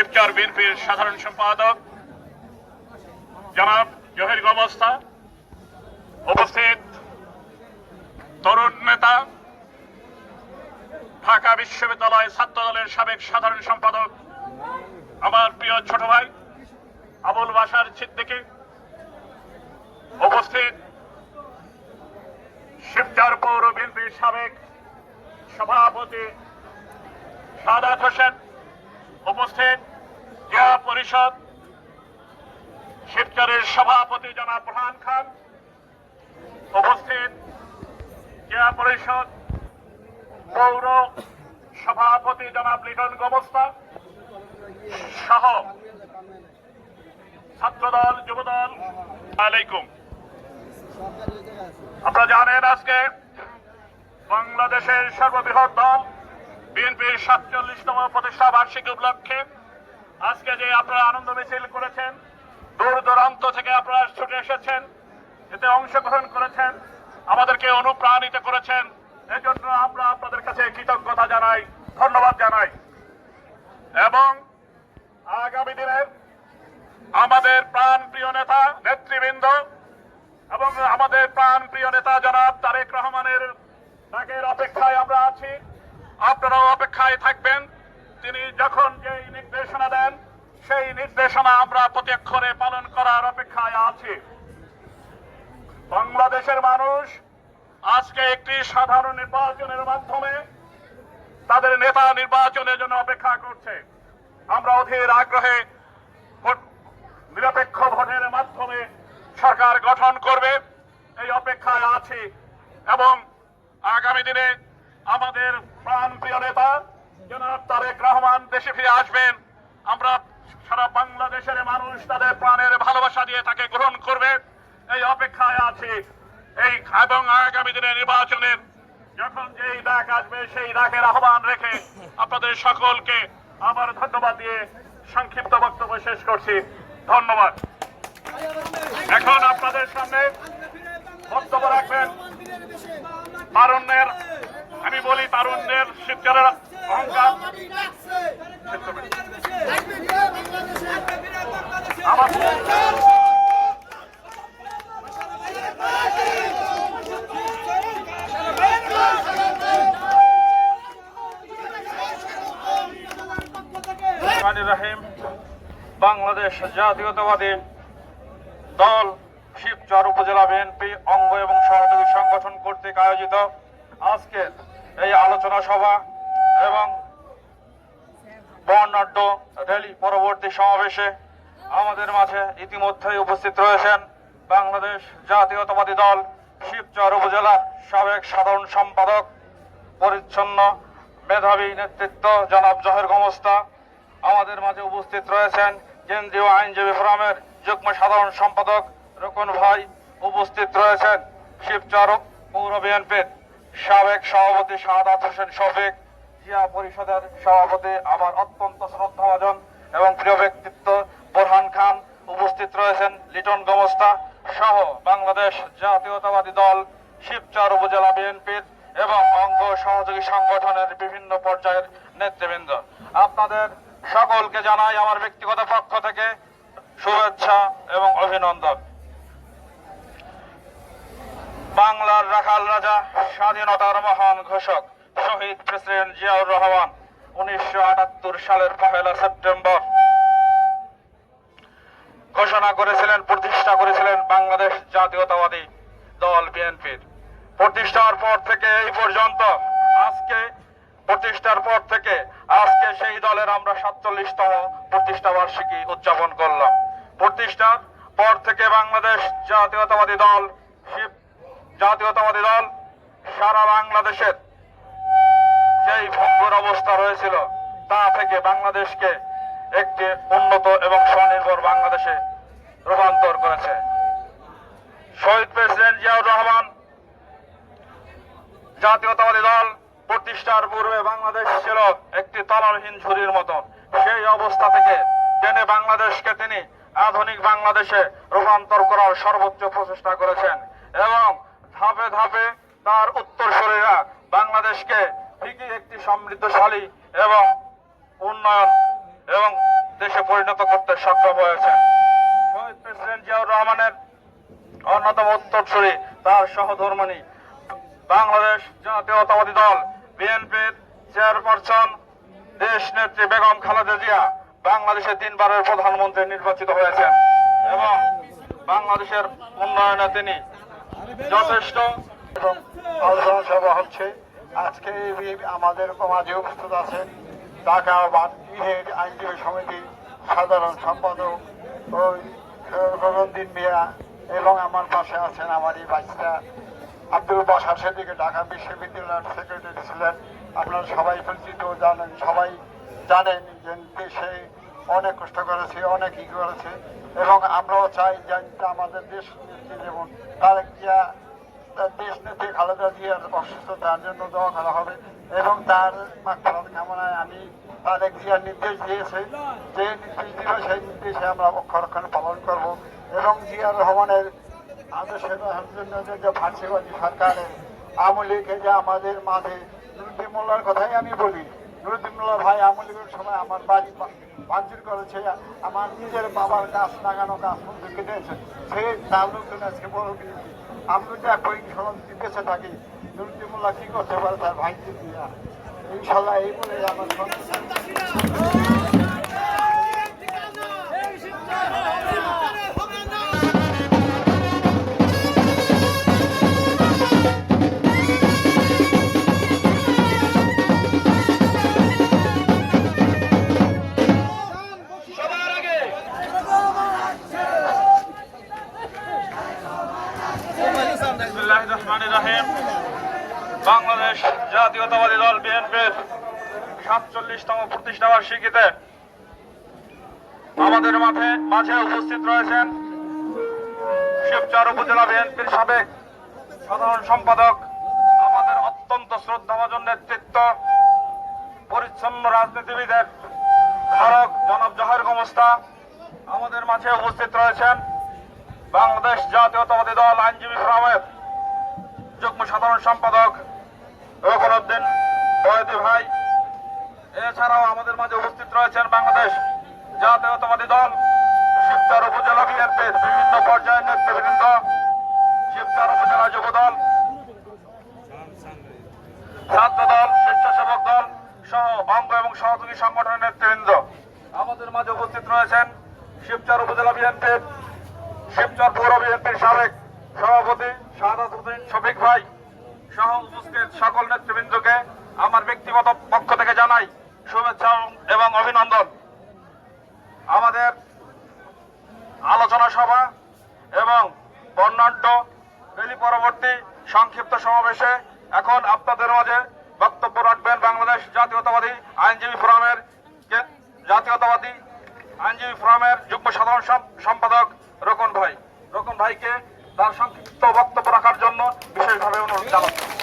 শিবচার বিএনপির সাধারণ সম্পাদক। জনাব জহির গমস্তা উপস্থিত তরুণ নেতা। ঢাকা বিশ্ববিদ্যালয় ছাত্র দলের সাবেক সাধারণ সম্পাদক আমার প্রিয় ছোট ভাই আবুল বাসার সিদ্দিকী। উপস্থিত শিবচর পৌর বিএনপির সাবেক সভাপতি সাদাত হোসেন। উপস্থিত জেলা পরিষদ শিবচরের সভাপতি জনাব প্রধান খান উপস্থিত। জেলা পরিষদ পৌর সভাপতি জনাব লিটন গমস্তা সহ ছাত্রদল, যুবদল, আলাইকুম। আপনারা জানেন আজকে বাংলাদেশের সর্ববৃহৎ দল, বিএনপির সাতচল্লিশতম প্রতিষ্ঠা বার্ষিকী উপলক্ষে আজকে যে আপনারা আনন্দ মিছিল করেছেন, দূর দূরান্ত থেকে আপনারা ছুটে এসেছেন, এতে অংশগ্রহণ করেছেন, আমাদেরকে অনুপ্রাণিত করেছেন, এজন্য আমরা আপনাদের কাছে কৃতজ্ঞতা জানাই, ধন্যবাদ জানাই। এবং আগামী দিনের আমাদের প্রাণ প্রিয় নেতা, নেতৃবৃন্দ, এবং আমাদের প্রাণ প্রিয় নেতা জনাব তারেক রহমানের ডাকের অপেক্ষায় আমরা আছি। আপনারাও অপেক্ষায় থাকবেন। তিনি যখন যেই নির্দেশনা দেন, সেই নির্দেশনা আমরা প্রতি অক্ষরে পালন করার অপেক্ষায় আছি। বাংলাদেশের মানুষ আজকে একটি সাধারণ নির্বাচনের মাধ্যমে তাদের নেতা নির্বাচনের জন্য অপেক্ষা করছে। আমরা অধীর আগ্রহে নিরপেক্ষ ভোটের মাধ্যমে সরকার গঠন করবে, এই অপেক্ষায় আছি। এবং আগামী দিনে আমাদের প্রাণ প্রিয় নেতা জনাব তারেক রহমান দেশে ফিরে আসবেন। আমরা সারা বাংলাদেশের মানুষ তাদের প্রাণের ভালোবাসা দিয়ে তাকে গ্রহণ করবে। এই অপেক্ষায় আছি। এই এবং আগামী দিনে নির্বাচনের যখন যেই ডাক আসবে সেই ডাকের আহ্বান রেখে আপনাদের সকলকে আবার ধন্যবাদ দিয়ে সংক্ষিপ্ত বক্তব্য শেষ করছি। ধন্যবাদ। এখন আপনাদের সামনে বক্তব্য রাখবেন। তারুণ্যের আমি বলি তারুণ্যের শিবচারের বাংলাদেশ জাতীয়তাবাদী দল শিবচর উপজেলা বিএনপি অঙ্গ এবং সহযোগী সংগঠন কর্তৃক আয়োজিত আজকের এই আলোচনা সভা এবং বর্ণাঢ্য র্যালি পরবর্তী সমাবেশে আমাদের মাঝে ইতিমধ্যেই উপস্থিত রয়েছেন বাংলাদেশ জাতীয়তাবাদী দল, শিবচর উপজেলার সাবেক সাধারণ সম্পাদক, পরিচ্ছন্ন মেধাবী নেতৃত্ব জনাব জহের গমস্তা। আমাদের মাঝে উপস্থিত রয়েছেন কেন্দ্রীয় আইনজীবী ফোরামের যুগ্ম সাধারণ সম্পাদক রকন ভাই। উপস্থিত রয়েছেন শিবচর পৌর বিএনপির সাবেক সভাপতি শাহাদাত হোসেন শফিক জিয়া পরিষদের সভাপতি আমার অত্যন্ত শ্রদ্ধাভাজন এবং প্রিয় ব্যক্তিত্ব বোরহান খান উপস্থিত রয়েছেন লিটন গমস্তা সহ বাংলাদেশ জাতীয়তাবাদী দল, শিবচর উপজেলা বিএনপির এবং অঙ্গ সহযোগী সংগঠনের বিভিন্ন পর্যায়ের নেতৃবৃন্দ। আপনাদের সকলকে জানাই আমার ব্যক্তিগত পক্ষ থেকে শুভেচ্ছা এবং অভিনন্দন। বাংলার রাখাল রাজা স্বাধীনতার মহান ঘোষক। শহীদ প্রেসিডেন্ট জিয়াউর রহমান উনিশশো আটাত্তর সালের পহেলা সেপ্টেম্বর ঘোষণা করেছিলেন, প্রতিষ্ঠা করেছিলেন বাংলাদেশ জাতীয়তাবাদী দল বিএনপির। প্রতিষ্ঠার পর থেকে এই পর্যন্ত আজকে, প্রতিষ্ঠার পর থেকে আজকে সেই দলের আমরা সাতচল্লিশতম প্রতিষ্ঠা বার্ষিকী উদযাপন করলাম। প্রতিষ্ঠার পর থেকে বাংলাদেশ জাতীয়তাবাদী দল জাতীয়তাবাদী দল সারা বাংলাদেশের যেই ভঙ্গুর অবস্থা রয়েছিল, তা থেকে বাংলাদেশকে একটি উন্নত এবং স্বনির্ভর বাংলাদেশে রূপান্তর করেছে। শহীদ প্রেসিডেন্ট জিয়াউর রহমান, জাতীয়তাবাদী দল প্রতিষ্ঠার পূর্বে বাংলাদেশ ছিল একটি তলারহীন ঝুড়ির মতন। সেই অবস্থা থেকে টেনে বাংলাদেশকে তিনি আধুনিক বাংলাদেশে রূপান্তর করার সর্বোচ্চ প্রচেষ্টা করেছেন এবং ধাপে ধাপে তার উত্তরসূরিরা বাংলাদেশকে ঠিকই একটি সমৃদ্ধশালী এবং উন্নয়ন এবং দেশে পরিণত করতে সক্ষম হয়েছেন। শহীদ প্রেসিডেন্ট জিয়াউর রহমানের অন্যতম উত্তরসূরি, তার সহধর্মণী বাংলাদেশ জাতীয়তাবাদী দল, বিএনপির চেয়ারপারসন দেশ নেত্রী বেগম খালেদা জিয়া বাংলাদেশের তিনবারের প্রধানমন্ত্রী নির্বাচিত হয়েছেন এবং বাংলাদেশের উন্নয়নে তিনি যথেষ্ট আলোচনা সভা হচ্ছে। আজকে আমাদের মাঝে উপস্থিত আছেন ঢাকা বাদীদের আইনজীবী সমিতির সাধারণ সম্পাদক ওই গগনদিন মিয়া এবং আমার পাশে আছেন আমার এই বাচ্চা আব্দুল বাসার সেদিকে ঢাকা বিশ্ববিদ্যালয়ের সেক্রেটারি ছিলেন। আপনারা সবাই পরিচিত, জানেন, সবাই জানেন যে দেশে অনেক কষ্ট করেছে, অনেক ই করেছে এবং আমরাও চাই যে আমাদের দেশ যেমন তার দেশ নেত্রী খালেদা জিয়ার অসুস্থতার জন্য দোয়া করা হবে এবং তার মাত্রার কামনায় আমি তারেক জিয়ার নির্দেশ দিয়েছে। যে নির্দেশ দিবে সেই নির্দেশে আমরা অক্ষরক্ষণ পালন করব এবং জিয়ার রহমানের আদর্শের জন্য যে ফাঁসিবাদী সরকারের আমলিকে যে আমাদের মাঝে নুরুদ্দিন কথাই আমি বলি। নুরুদ্দিন ভাই আমলিকের সময় আমার বাড়ি ভাঙচুর করেছে, আমার নিজের বাবার গাছ লাগানো গাছ বন্ধু কেটেছে সে তার লোকজন আজকে বড় বিরোধী আমি তো এখন সমাজে বেঁচে থাকি নুরুদ্দিন মোল্লা কি করতে পারে তার ভাইকে দিয়া। ইনশাল্লাহ এই বলে আমার দল সাতচল্লিশতম প্রতিষ্ঠা বার্ষিকীতে আমাদের মাঠে মাঝে উপস্থিত রয়েছেন শিবচর উপজেলা বিএনপির সাবেক সাধারণ সম্পাদক, আমাদের অত্যন্ত শ্রদ্ধাভাজন নেতৃত্ব, পরিচ্ছন্ন রাজনীতিবিদের ধারক জনাব জহের গোমস্তা। আমাদের মাঝে উপস্থিত রয়েছেন বাংলাদেশ জাতীয়তাবাদী দল আইনজীবী ফোরামের যুগ্ম সাধারণ সম্পাদক রকনউদ্দিন বয়দি ভাই, এছাড়াও আমাদের মাঝে উপস্থিত রয়েছেন বাংলাদেশ জাতীয়তাবাদী দল, শিবচর উপজেলা বিএনপির বিভিন্ন পর্যায়ের নেতৃবৃন্দ, শিবচর উপজেলা যুব দল, ছাত্র দল, স্বেচ্ছাসেবক দল সহ অঙ্গ এবং সহযোগী সংগঠনের নেতৃবৃন্দ। আমাদের মাঝে উপস্থিত রয়েছেন শিবচর উপজেলা বিএনপির, শিবচর পৌর বিএনপির সাবেক সভাপতি শাহাদ শফিক ভাই সহ উপস্থিত সকল নেতৃবৃন্দকে আমার ব্যক্তিগত পক্ষ থেকে জানাই শুভেচ্ছা এবং অভিনন্দন। আমাদের আলোচনা সভা এবং বর্ণাঢ্য রেলি পরবর্তী সংক্ষিপ্ত সমাবেশে এখন আপনাদের মাঝে বক্তব্য রাখবেন বাংলাদেশ জাতীয়তাবাদী আইনজীবী ফোরামের জাতীয়তাবাদী আইনজীবী ফোরামের যুগ্ম সাধারণ সম- সম্পাদক রকন ভাই। রকন ভাইকে তার সংক্ষিপ্ত বক্তব্য রাখার জন্য বিশেষভাবে অনুরোধ জানাচ্ছি।